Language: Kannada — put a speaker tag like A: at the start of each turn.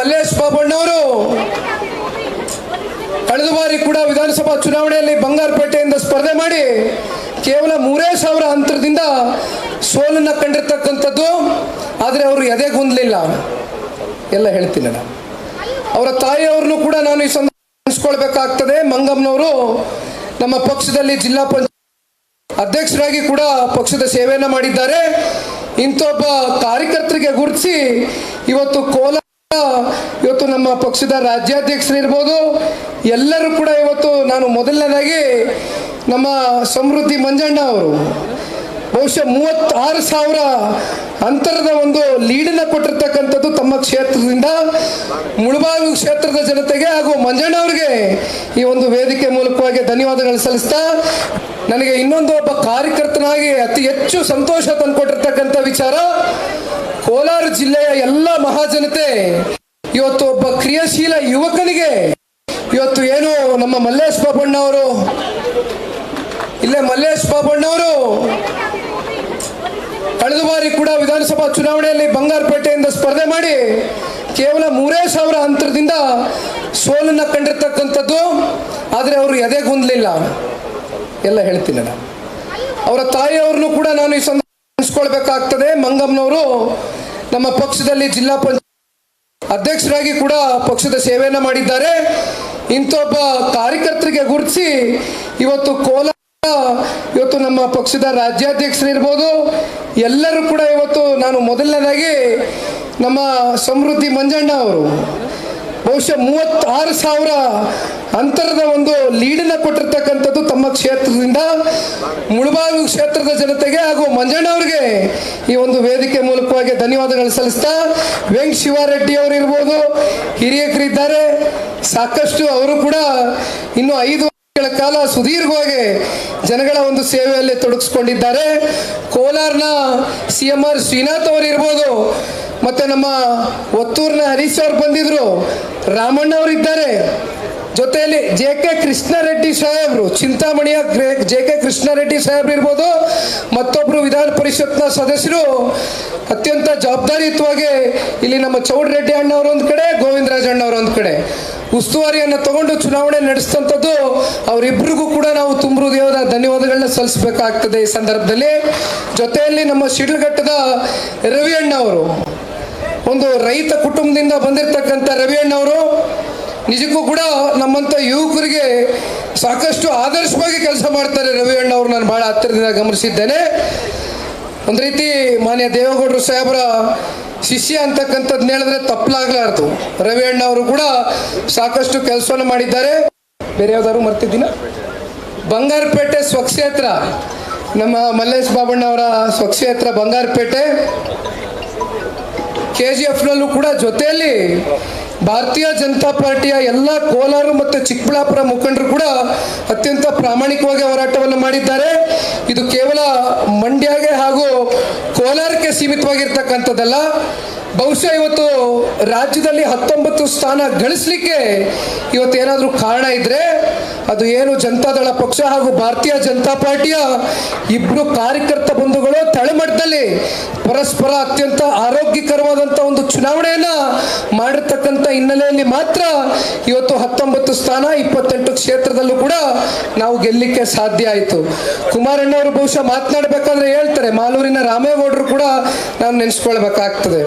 A: ಮಲ್ಲೇಶ್ ಬಾಬಣ್ಣವರು ಕಳೆದ ಬಾರಿ ಕೂಡ ವಿಧಾನಸಭಾ ಚುನಾವಣೆಯಲ್ಲಿ ಬಂಗಾರಪೇಟೆಯಿಂದ ಸ್ಪರ್ಧೆ ಮಾಡಿ ಕೇವಲ ಮೂರೇ ಸಾವಿರ ಅಂತರದಿಂದ ಸೋಲನ್ನು ಕಂಡಿರ್ತಕ್ಕಂಥದ್ದು, ಆದರೆ ಅವರು ಎದೆಗುಂದಲಿಲ್ಲ ಎಲ್ಲ ಹೇಳ್ತೀನಿ ನಾನು. ಅವರ ತಾಯಿಯವ್ರನ್ನು ಕೂಡ ನಾನು ಈ ಸಂದರ್ಭ ಮಂಗಮ್ನವರು ಮಂಗಮ್ಮನವರು ನಮ್ಮ ಪಕ್ಷದಲ್ಲಿ ಜಿಲ್ಲಾ ಪಂಚಾಯತ್ ಅಧ್ಯಕ್ಷರಾಗಿ ಕೂಡ ಪಕ್ಷದ ಸೇವೆಯನ್ನ ಮಾಡಿದ್ದಾರೆ. ಇಂಥೊಬ್ಬ ಕಾರ್ಯಕರ್ತರಿಗೆ ಗುರುತಿಸಿ ಇವತ್ತು ಕೋಲಾರ ಪಕ್ಷದ ರಾಜ್ಯಾಧ್ಯಕ್ಷರಿರ್ಬೋದು, ಎಲ್ಲರೂ ಕೂಡ ಇವತ್ತು ನಾನು ಮೊದಲನೇದಾಗಿ ನಮ್ಮ ಸಮೃದ್ಧಿ ಮಂಜಣ್ಣ ಅವರು, ಬಹುಶಃ ಮೂವತ್ತಾರು ಸಾವಿರ ಅಂತರದ ಒಂದು ಲೀಡನ್ನ ಕೊಟ್ಟಿರ್ತಕ್ಕಂಥದ್ದು ತಮ್ಮ ಕ್ಷೇತ್ರದಿಂದ ಮುಳಬಾಗಿಲು ಕ್ಷೇತ್ರದ ಜನತೆಗೆ ಹಾಗೂ ಮಂಜಣ್ಣ ಅವರಿಗೆ ಈ ಒಂದು ವೇದಿಕೆ ಮೂಲಕವಾಗಿ ಧನ್ಯವಾದಗಳು ಸಲ್ಲಿಸ್ತಾ, ನನಗೆ ಇನ್ನೊಂದು ಒಬ್ಬ ಕಾರ್ಯಕರ್ತನಾಗಿ ಅತಿ ಹೆಚ್ಚು ಸಂತೋಷ ತಂದುಕೊಟ್ಟಿರ್ತಕ್ಕಂಥ ವಿಚಾರ, ಕೋಲಾರ ಜಿಲ್ಲೆಯ ಎಲ್ಲ ಮಹಾಜನತೆ ಇವತ್ತು ಒಬ್ಬ ಕ್ರಿಯಾಶೀಲ ಯುವಕನಿಗೆ ಇವತ್ತು ಏನು ನಮ್ಮ ಮಲ್ಲೇಶ್ ಬಾಬಣ್ಣ ಅವರು ಇಲ್ಲೇ ಮಲ್ಲೇಶ್ ಬಾಬಣ್ಣ ಅವರು ಕಳೆದ ಬಾರಿ ಕೂಡ ವಿಧಾನಸಭಾ ಚುನಾವಣೆಯಲ್ಲಿ ಬಂಗಾರಪೇಟೆಯಿಂದ ಸ್ಪರ್ಧೆ ಮಾಡಿ ಕೇವಲ ಮೂರೇ ಸಾವಿರ ಅಂತರದಿಂದ ಸೋಲನ್ನ ಕಂಡಿರ್ತಕ್ಕಂಥದ್ದು, ಆದರೆ ಅವರು ಎದೆಗುಂದಲಿಲ್ಲ ಎಲ್ಲ ಹೇಳ್ತೀನಿ ನಾನು. ಅವರ ತಾಯಿಯವ್ರನ್ನು ಕೂಡ ನಾನು ಈ ಸಂದರ್ಭ ಮಂಗಮ್ನವರು ನಮ್ಮ ಪಕ್ಷದಲ್ಲಿ ಜಿಲ್ಲಾ ಪಂಚಾಯತ್ ಅಧ್ಯಕ್ಷರಾಗಿ ಕೂಡ ಪಕ್ಷದ ಸೇವೆಯನ್ನ ಮಾಡಿದ್ದಾರೆ. ಇಂಥೊಬ್ಬ ಕಾರ್ಯಕರ್ತರಿಗೆ ಗುರುತಿಸಿ ಇವತ್ತು ಕೋಲಾರ ಇವತ್ತು ನಮ್ಮ ಪಕ್ಷದ ರಾಜ್ಯಾಧ್ಯಕ್ಷರಿರ್ಬೋದು. ಎಲ್ಲರೂ ಕೂಡ ಇವತ್ತು ನಾನು ಮೊದಲನೇದಾಗಿ ನಮ್ಮ ಸಮೃದ್ಧಿ ಮಂಜಣ್ಣ ಅವರು. ಬಹುಶಃ ಮೂವತ್ತಾರು ಸಾವಿರ ಅಂತರದ ಒಂದು ಲೀಡನ್ನ ಕೊಟ್ಟಿರ್ತಕ್ಕಂಥದ್ದು ತಮ್ಮ ಕ್ಷೇತ್ರದಿಂದ. ಮುಳಬಾಗಿಲು ಕ್ಷೇತ್ರದ ಜನತೆಗೆ ಹಾಗೂ ಮಂಜಣ್ಣ ಅವರಿಗೆ ಈ ಒಂದು ವೇದಿಕೆ ಮೂಲಕವಾಗಿ ಧನ್ಯವಾದಗಳು ಸಲ್ಲಿಸ್ತಾ, ವೆಂಕ್ ಶಿವಾರೆಡ್ಡಿ ಅವರು ಇರ್ಬೋದು ಹಿರಿಯಕರಿದ್ದಾರೆ ಸಾಕಷ್ಟು ಅವರು ಕೂಡ ಇನ್ನು ಐದು ವರ್ಷಗಳ ಕಾಲ ಸುದೀರ್ಘವಾಗಿ ಜನಗಳ ಒಂದು ಸೇವೆಯಲ್ಲಿ ತೊಡಗಿಸ್ಕೊಂಡಿದ್ದಾರೆ. ಕೋಲಾರ್ನ ಸಿ ಎಂ ಆರ್ ಶ್ರೀನಾಥ್ ಅವರು ಇರ್ಬೋದು ಮತ್ತೆ ನಮ್ಮ ಒತ್ತೂರಿನ ಹರೀಶ್ ಅವರು ಬಂದಿದ್ರು. ರಾಮಣ್ಣ ಅವರು ಇದ್ದಾರೆ. ಜೊತೆಯಲ್ಲಿ ಜೆ ಕೆ ಕೃಷ್ಣಾರೆಡ್ಡಿ ಸಾಹೇಬ್ರು, ಚಿಂತಾಮಣಿಯ ಜೆ ಕೆ ಕೃಷ್ಣಾರೆಡ್ಡಿ ಸಾಹೇಬ್ರು ಇರ್ಬೋದು. ಮತ್ತೊಬ್ರು ವಿಧಾನ ಪರಿಷತ್ನ ಸದಸ್ಯರು. ಅತ್ಯಂತ ಜವಾಬ್ದಾರಿಯುತವಾಗಿ ಇಲ್ಲಿ ನಮ್ಮ ಚೌಡರೆಡ್ಡಿ ಅಣ್ಣವರು ಒಂದು ಕಡೆ, ಗೋವಿಂದರಾಜ್ ಅಣ್ಣವರು ಒಂದು ಕಡೆ. ಉಸ್ತುವಾರಿಯನ್ನು ತಗೊಂಡು ಚುನಾವಣೆ ನಡೆಸಿದಂಥದ್ದು ಅವರಿಬ್ಬರಿಗೂ ಕೂಡ ನಾವು ತುಂಬ ಹೃದಯದ ಧನ್ಯವಾದಗಳನ್ನ ಸಲ್ಲಿಸಬೇಕಾಗ್ತದೆ ಈ ಸಂದರ್ಭದಲ್ಲಿ. ಜೊತೆಯಲ್ಲಿ ನಮ್ಮ ಶಿಡ್ಲಘಟ್ಟದ ರವಿ ಅಣ್ಣ ಅವರು ಒಂದು ರೈತ ಕುಟುಂಬದಿಂದ ಬಂದಿರತಕ್ಕಂಥ ರವಿ ಅಣ್ಣ ಅವರು ನಿಜಕ್ಕೂ ಕೂಡ ನಮ್ಮಂಥ ಯುವಕರಿಗೆ ಸಾಕಷ್ಟು ಆದರ್ಶವಾಗಿ ಕೆಲಸ ಮಾಡ್ತಾರೆ ರವಿಯಣ್ಣ ಅವರು ನಾನು ಬಹಳ ಹತ್ತಿರದಿಂದ ಗಮನಿಸಿದ್ದೇನೆ. ಒಂದು ರೀತಿ ಮಾನ್ಯ ದೇವೇಗೌಡರು ಸಾಹೇಬರ ಶಿಷ್ಯ ಅಂತಕ್ಕಂಥದ್ದು ಹೇಳಿದ್ರೆ ತಪ್ಪಲಾಗಲಾರ್ದು. ರವಿ ಅಣ್ಣ ಅವರು ಕೂಡ ಸಾಕಷ್ಟು ಕೆಲಸವನ್ನು ಮಾಡಿದ್ದಾರೆ. ಬೇರೆ ಯಾವ್ದಾದ್ರು ಮರ್ತಿದ್ದೀನ? ಬಂಗಾರಪೇಟೆ ಸ್ವಕ್ಷೇತ್ರ. ನಮ್ಮ ಮಲ್ಲೇಶ್ ಬಾಬಣ್ಣ ಅವರ ಸ್ವಕ್ಷೇತ್ರ ಬಂಗಾರಪೇಟೆ. ಕೆ ಜಿ ಎಫ್ನಲ್ಲೂ ಕೂಡ ಜೊತೆಯಲ್ಲಿ ಭಾರತೀಯ ಜನತಾ ಪಾರ್ಟಿಯ ಎಲ್ಲ ಕೋಲಾರ ಮತ್ತು ಚಿಕ್ಕಬಳ್ಳಾಪುರ ಮುಖಂಡರು ಕೂಡ ಅತ್ಯಂತ ಪ್ರಾಮಾಣಿಕವಾಗಿ ಹೋರಾಟವನ್ನು ಮಾಡಿದ್ದಾರೆ. ಇದು ಕೇವಲ ಮಂಡ್ಯಗೆ ಹಾಗೂ ಕೋಲಾರಕ್ಕೆ ಸೀಮಿತವಾಗಿರ್ತಕ್ಕಂಥದ್ದಲ್ಲ. ಬಹುಶಃ ಇವತ್ತು ರಾಜ್ಯದಲ್ಲಿ ಹತ್ತೊಂಬತ್ತು ಸ್ಥಾನ ಗಳಿಸ್ಲಿಕ್ಕೆ ಇವತ್ತು ಏನಾದರೂ ಕಾರಣ ಇದ್ರೆ ಅದು ಏನು ಜನತಾದಳ ಪಕ್ಷ ಹಾಗೂ ಭಾರತೀಯ ಜನತಾ ಪಾರ್ಟಿಯ ಇಬ್ಬರು ಕಾರ್ಯಕರ್ತ ಬಂಧುಗಳು ತಳಮಟ್ಟದಲ್ಲಿ ಪರಸ್ಪರ ಅತ್ಯಂತ ಆರೋಗ್ಯಕರವಾದಂಥ ಒಂದು ಚುನಾವಣೆಯನ್ನು ಮಾಡಿರ್ತಕ್ಕಂಥ ಹಿನ್ನೆಲೆಯಲ್ಲಿ ಮಾತ್ರ ಇವತ್ತು ಹತ್ತೊಂಬತ್ತು ಸ್ಥಾನ, ಇಪ್ಪತ್ತೆಂಟು ಕ್ಷೇತ್ರದಲ್ಲೂ ಕೂಡ ನಾವು ಗೆಲ್ಲಲಿಕ್ಕೆ ಸಾಧ್ಯ ಆಯಿತು. ಕುಮಾರಣ್ಣವರು ಬಹುಶಃ ಮಾತನಾಡಬೇಕಾದ್ರೆ ಹೇಳ್ತಾರೆ, ಮಾಲೂರಿನ ರಾಮೇಗೌಡರು ಕೂಡ ನಾವು ನೆನೆಸ್ಕೊಳ್ಬೇಕಾಗ್ತದೆ.